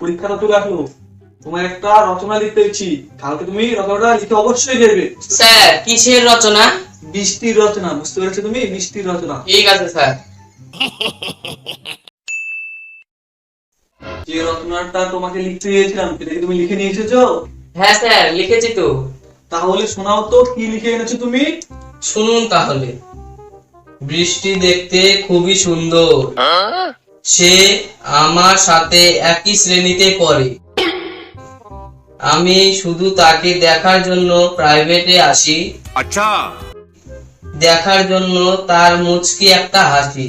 পরীক্ষাটা চলে আসলো তোমার একটা রচনা লিখতে দিচ্ছি। কালকে তুমি রচনাটা লিখে অবশ্যই দেবে স্যার কিসের রচনা? বৃষ্টির রচনা বুঝতে পেরেছ তুমি? বৃষ্টির রচনা। ঠিক আছে স্যার। যে রচনাটা তোমাকে লিখতে দিয়েছিলাম সেটা কি তুমি লিখে নিয়ে এসেছ হ্যাঁ স্যার লিখেছি তো। তাহলে শোনাও তো কি লিখে এনেছো তুমি? শুনুন তাহলে। বৃষ্টি দেখতে খুবই সুন্দর। সে আমার সাথে একই শ্রেণীতে পড়ে। আমি শুধু তাকে দেখার জন্য প্রাইভেটে আসি। আচ্ছা। দেখার জন্য তার মুচকি একটা হাসি।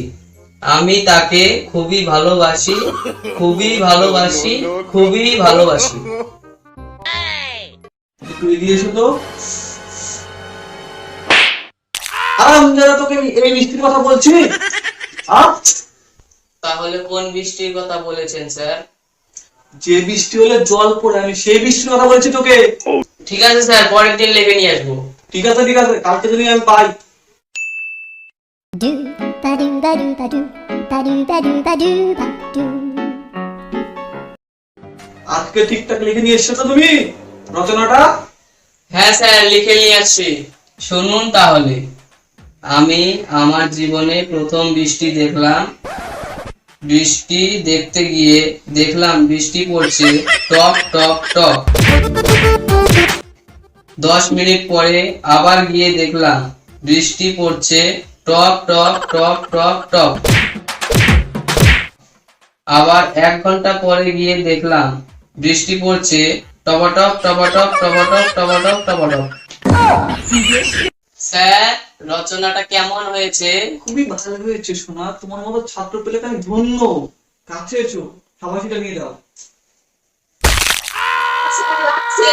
আমি তাকে খুবই ভালোবাসি খুবই ভালোবাসি খুবই ভালোবাসি। একটু এগিয়ে তো? আরাম যারা তোকে এই মিষ্টির কথা বলছি। আচ্ছা তাহলে কোন বৃষ্টির কথা বলেছেন স্যার? যে বৃষ্টি হলে জল পড়ে আমি সেই বৃষ্টির কথা বলছি তোকে। ঠিক আছে স্যার পরের দিন লিখে নিয়ে আসব। ঠিক আছে ঠিক আছে কালকে যদি আমি পাই। আজকে ঠিকঠাক লিখে নিয়ে এসছো তো তুমি? রচনাটা? হ্যাঁ স্যার লিখে নিয়ে আসছি। শুনুন তাহলে। আমি আমার জীবনে প্রথম বৃষ্টি দেখলাম। বৃষ্টি দেখতে গিয়ে দেখলাম বৃষ্টি পড়ছে টপ টপ টপ দশ মিনিট পরে আবার গিয়ে দেখলাম বৃষ্টি পড়ছে টপ টপ টপ টপ টপ আবার এক ঘণ্টা পরে গিয়ে দেখলাম বৃষ্টি পড়ছে টপটপ টপটপ টপটপ টপটপ টপটপ স্যার রচনাটা কেমন হয়েছে? খুবই ভালো হয়েছে সোনা। তোমার মতো ছাত্র পেলে তো আমি ধন্য। কাছে এসো সবাই সেটা নিয়ে যাও লাগছে